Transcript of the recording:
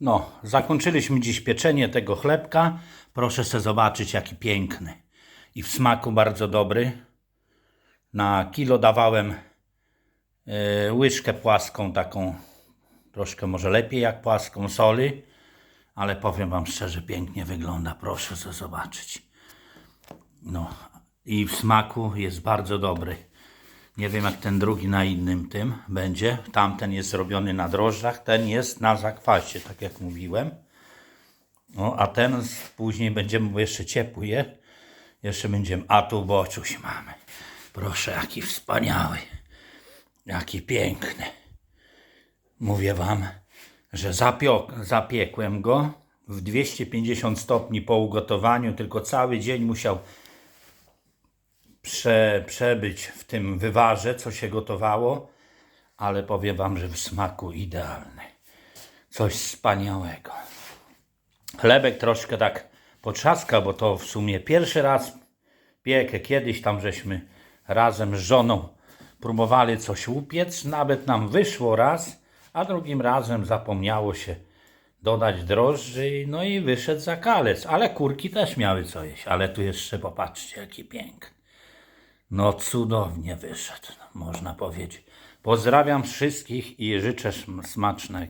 No, zakończyliśmy dziś pieczenie tego chlebka. Proszę sobie zobaczyć, jaki piękny. I w smaku bardzo dobry. Na kilo dawałem e, łyżkę płaską, taką troszkę może lepiej jak płaską soli, ale powiem Wam szczerze, pięknie wygląda. Proszę sobie zobaczyć. No i w smaku jest bardzo dobry. Nie wiem jak ten drugi na innym tym będzie. Tamten jest zrobiony na drożdżach, ten jest na zakwasie, tak jak mówiłem. No, a ten później będziemy, bo jeszcze ciepły jest. Jeszcze będziemy, a tu boczuś mamy. Proszę, jaki wspaniały. Jaki piękny. Mówię wam, że zapiekłem go w 250 stopni po ugotowaniu, tylko cały dzień musiał prze, przebyć w tym wywarze, co się gotowało, ale powiem wam, że w smaku idealny. Coś wspaniałego. Chlebek troszkę tak potrzaskał, bo to w sumie pierwszy raz piekę. Kiedyś tam żeśmy razem z żoną próbowali coś upiec. Nawet nam wyszło raz, a drugim razem zapomniało się dodać drożdży, no i wyszedł zakalec. Ale kurki też miały co jeść. Ale tu jeszcze popatrzcie, jaki piękny. No cudownie wyszedł, można powiedzieć. Pozdrawiam wszystkich i życzę sm- smacznego.